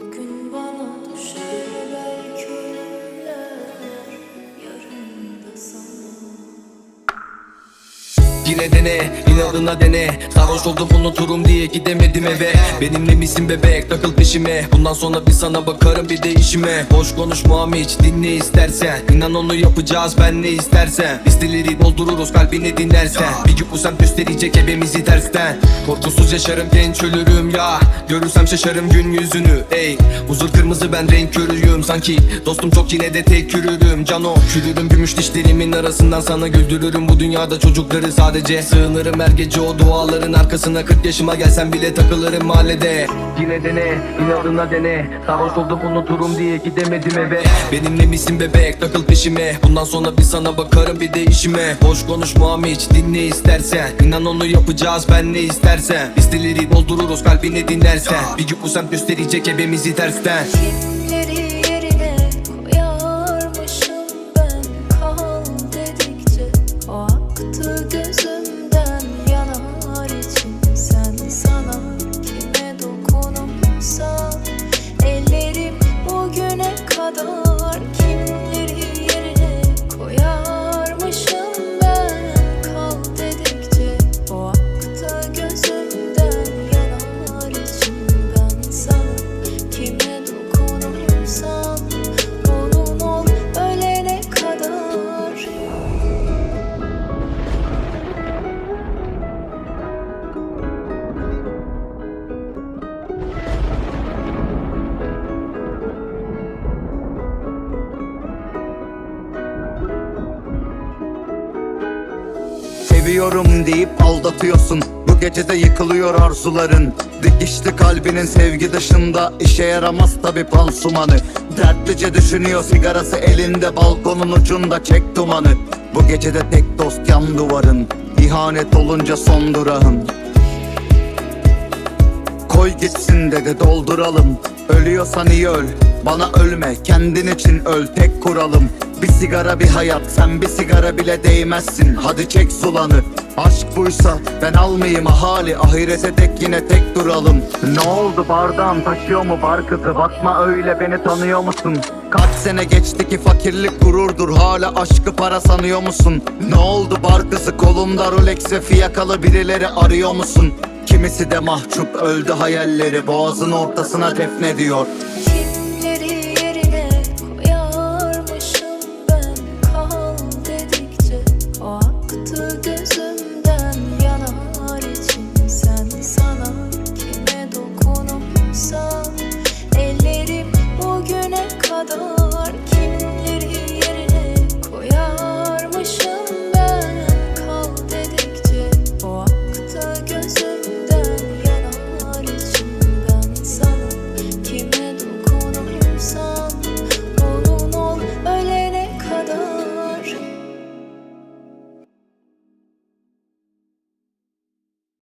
Bugün bana düşer belki Yine dene, inadına dene. Sarhoş oldum unuturum diye gidemedim eve. Benimle misin bebek? Takıl peşime. Bundan sonra bir sana bakarım bir de işime. Boş konuşmam hiç dinle istersen. İnan onu yapacağız ben ne istersen. Listeleri doldururuz kalbini dinlersen. Bir gün bu semt gösterecek ebemizi tersten. Korkusuz yaşarım genç ölürüm ya. Görürsem şaşarım gün yüzünü ey. Huzur kırmızı ben renk körüyüm. Sanki dostum çok yine de tek yürürüm. Cano çürürüm gümüş dişlerimin arasından Sana güldürürüm. Bu dünyada çocukları sadece Sığınırım her gece o duaların arkasına. 40 yaşıma gelsem bile takılırım mahallede. Yine dene inadına dene. Sarhoş oldum unuturum diye gidemedim eve. Benimle misin bebek? Takıl peşime. Bundan sonra bir sana bakarım bir de işime. Boş konuşmam hiç dinle istersen. İnan onu yapacağız ben ne istersen. Listeleri doldururuz kalbini dinlersen. Bir gün bu semt gösterecek ebemizi tersten. Kimleri bugüne Seviyorum deyip aldatıyorsun. Bu gecede yıkılıyor arzuların. Dikişli kalbinin sevgi dışında işe yaramaz tabi pansumanı. Dertlice düşünüyor sigarası elinde Balkonun ucunda çek dumanı. Bu gecede tek dost yan duvarın İhanet olunca son durağın. Koy gitsin dedi dolduralım Ölüyorsan iyi öl Bana ölme kendin için öl. Tek kuralım Bir sigara bir hayat. Sen bir sigara bile değmezsin. Hadi çek sulanı. Aşk buysa ben almayayım ahali. Ahirete dek yine tek duralım. Ne oldu bardağın taşıyor mu bar kızı? Bakma öyle beni tanıyor musun? Kaç sene geçti ki fakirlik gururdur. Hala aşkı para sanıyor musun? Ne oldu bar kızı? Kolunda Rolex ve fiyakalı birileri arıyor musun Kimisi de mahcup öldü hayalleri Boğazın ortasına defnediyor. Kimleri yerine koyarmışım ben? Kal dedikçe o aktı gözümden. Yanar içim sen sanar kime dokunursam Ellerim bugüne kadar